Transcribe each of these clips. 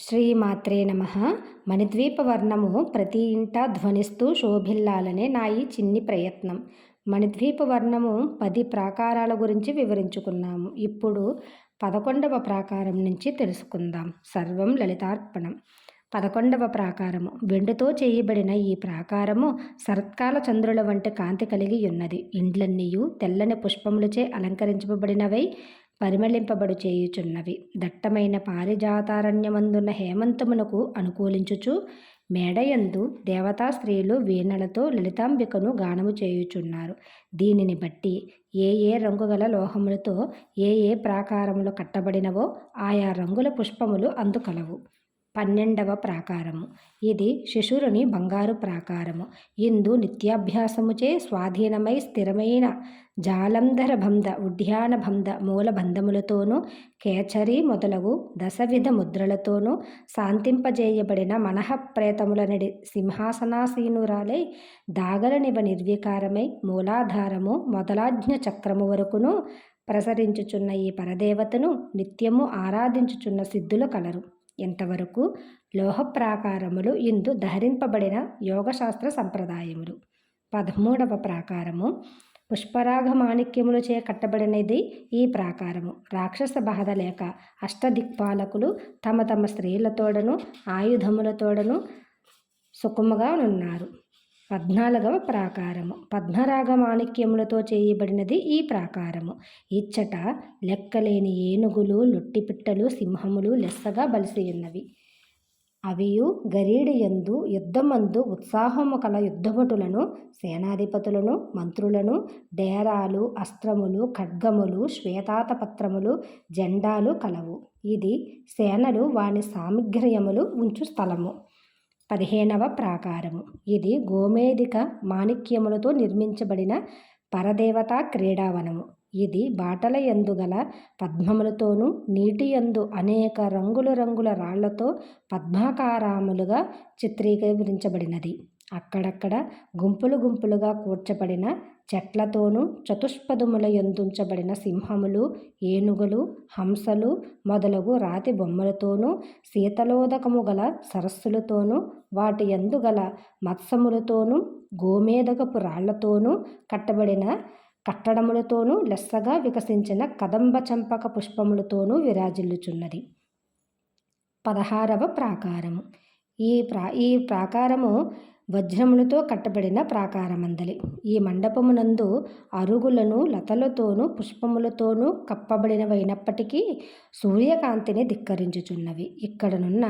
శ్రీమాత్రే నమ. మణిద్వీపవర్ణము ప్రతి ఇంట ధ్వనిస్తూ శోభిల్లాలనే నా ఈ చిన్ని ప్రయత్నం. మణిద్వీపవర్ణము పది ప్రాకారాల గురించి వివరించుకున్నాము. ఇప్పుడు పదకొండవ ప్రాకారం నుంచి తెలుసుకుందాం. సర్వం లలితార్పణం. పదకొండవ ప్రాకారము. వెండితో చేయబడిన ఈ ప్రాకారము శరత్కాల చంద్రుల వంటి కాంతి కలిగి ఉన్నది. ఇండ్లన్నీయు తెల్లని పుష్పములచే అలంకరించబడినవై పరిమళింపబడు చేయుచున్నవి. దట్టమైన పారిజాతారణ్యమందున్న హేమంతమునకు అనుకూలించుచు మేడయందు దేవతా స్త్రీలు వీణలతో లలితాంబికను గానము చేయుచున్నారు. దీనిని బట్టి ఏ ఏ రంగుగల లోహములతో ఏ ఏ ప్రాకారములు కట్టబడినవో ఆయా రంగుల పుష్పములు అందుకలవు. పన్నెండవ ప్రాకారము. ఇది శిశురుని బంగారు ప్రాకారము. ఇందు నిత్యాభ్యాసముచే స్వాధీనమై స్థిరమైన జాలంధర బంధ ఉడ్యాన బంధ మూల బంధములతోనూ కేచరి మొదలగు దశవిధ ముద్రలతోనూ శాంతింపజేయబడిన మనఃప్రేతములనడి సింహాసనాసీనురాలై దాగలనివ నిర్వికారమై మూలాధారము మొదలాజ్ఞ చక్రము వరకును ప్రసరించుచున్న ఈ పరదేవతను నిత్యము ఆరాధించుచున్న సిద్ధులు కలరు. ఇంతవరకు లోహ ప్రాకారములు ఇందు ధరింపబడిన యోగశాస్త్ర సంప్రదాయములు. పదమూడవ ప్రాకారము. పుష్పరాగ మాణిక్యములచే కట్టబడినది ఈ ప్రాకారము. రాక్షస బాధ లేక అష్టదిక్పాలకులు తమ తమ స్త్రీలతోడను ఆయుధములతోడను సుఖముగా ఉన్నారు పద్నాలుగవ ప్రాకారము. పద్మరాగ మాణిక్యములతో చేయబడినది ఈ ప్రాకారము. ఇచ్చట లెక్కలేని ఏనుగులు లొట్టిపిట్టలు సింహములు లెస్సగా బలిసి ఉన్నవి అవియు గరీడియందు యుద్ధమందు ఉత్సాహము కల యుద్ధభటులను సేనాధిపతులను మంత్రులను డేరాలు అస్త్రములు ఖడ్గములు శ్వేతాతపత్రములు జెండాలు కలవు. ఇది సేనలు వాని సామిగ్రయములు ఉంచు స్థలము. పదిహేనవ ప్రాకారము. ఇది గోమేధిక మాణిక్యములతో నిర్మించబడిన పరదేవతా క్రీడావనము. ఇది బాటల ఎందుగల పద్మములతోనూ నీటి యందు అనేక రంగుల రంగుల రాళ్ళతో పద్మాకారాములుగా చిత్రీకరించబడినది. అక్కడక్కడ గుంపులు గుంపులుగా కూర్చబడిన చెట్లతోనూ చతుష్పదముల యందుంచబడిన సింహములు ఏనుగులు హంసలు మొదలగు రాతి బొమ్మలతోనూ శీతలోదకము గల సరస్సులతోనూ వాటి ఎందుగల మత్సములతోనూ గోమేదకపు రాళ్ళతోనూ కట్టబడిన కట్టడములతోనూ లెస్సగా వికసించిన కదంబ చంపక పుష్పములతోనూ విరాజిల్లుచున్నది. పదహారవ ప్రాకారము. ఈ ప్రా ఈ ప్రాకారము వజ్రములతో కట్టబడిన ప్రాకారమందలి. ఈ మండపమునందు అరుగులను లతలతోనూ పుష్పములతోనూ కప్పబడినవైనప్పటికీ సూర్యకాంతిని ధిక్కరించుచున్నవి. ఇక్కడనున్న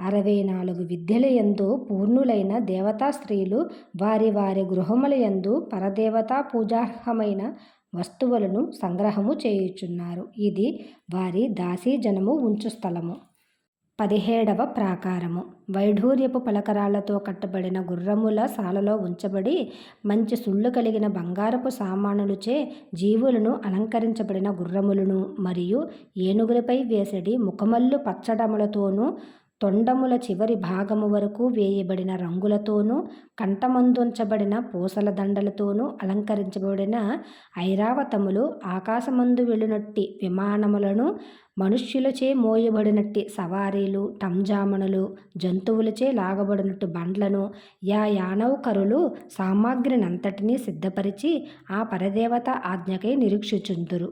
అరవై నాలుగు విద్యలయందు పూర్ణులైన దేవతా స్త్రీలు వారి వారి గృహములయందు పరదేవతా పూజార్హమైన వస్తువులను సంగ్రహము చేయుచున్నారు. ఇది వారి దాసీజనము ఉంచు స్థలము. పదిహేడవ ప్రాకారము. వైఢూర్యపు పలకరాళ్ళతో కట్టబడిన గుర్రముల సాలలో ఉంచబడి మంచి సుళ్ళు కలిగిన బంగారపు సామానులుచే జీవులను అలంకరించబడిన గుర్రములను మరియు ఏనుగులపై వేసడి ముఖమల్లు పచ్చడములతోనూ తొండముల చివరి భాగము వరకు వేయబడిన రంగులతోనూ కంఠమందుంచబడిన పూసల దండలతోనూ అలంకరించబడిన ఐరావతములు ఆకాశమందు వెళ్ళినట్టి విమానములను మనుష్యులచే మోయబడినట్టి సవారీలు టంజామణులు జంతువులచే లాగబడినట్టు బండ్లను యా యానౌకరులు సామాగ్రినంతటినీ సిద్ధపరిచి ఆ పరదేవత ఆజ్ఞకై నిరీక్షించుందురు.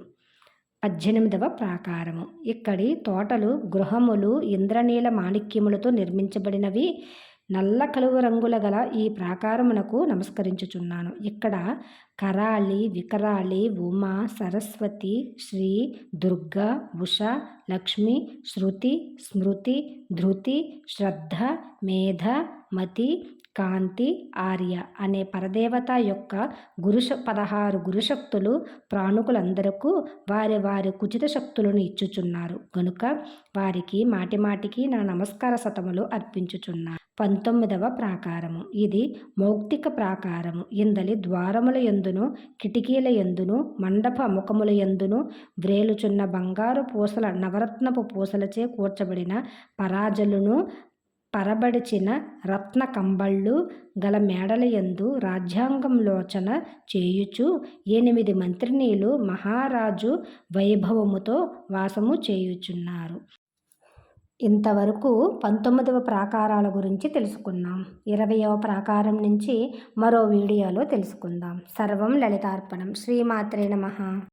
పద్దెనిమిదవ ప్రాకారము. ఇక్కడి తోటలు గృహములు ఇంద్రనీల మాణిక్యములతో నిర్మించబడినవి. నల్ల కలువ రంగుల గల ఈ ప్రాకారమునకు నమస్కరించుచున్నాను. ఇక్కడ కరాళి వికరాళి ఉమా సరస్వతి శ్రీ దుర్గ ఉష లక్ష్మి శృతి స్మృతి ధృతి శ్రద్ధ మేధ మతి కాంతి ఆర్య అనే పరదేవత యొక్క గురుష పదహారు గురుశక్తులు ప్రాణుకులందరకు వారి వారి కుచిత శక్తులను ఇచ్చుచున్నారు. గనుక వారికి మాటిమాటికి నా నమస్కార శతములు అర్పించుచున్నారు పంతొమ్మిదవ ప్రాకారము. ఇది మౌక్తిక ప్రాకారము. ఇందలి ద్వారముల ఎందును కిటికీల ఎందును మండప ముఖముల ఎందును వ్రేలుచున్న బంగారు పూసల నవరత్నపు పూసలచే కూర్చబడిన పరాజలును పరబడిచిన రత్న కంబళ్ళు గల మేడలయందు రాజ్యాంగంలోచన చేయుచు ఎనిమిది మంత్రినీలు మహారాజు వైభవముతో వాసము చేయుచున్నారు. ఇంతవరకు పంతొమ్మిదవ ప్రాకారాల గురించి తెలుసుకున్నాం. ఇరవయవ ప్రాకారం నుంచి మరో వీడియోలో తెలుసుకుందాం. సర్వం లలితార్పణం. శ్రీమాత్రే నమ.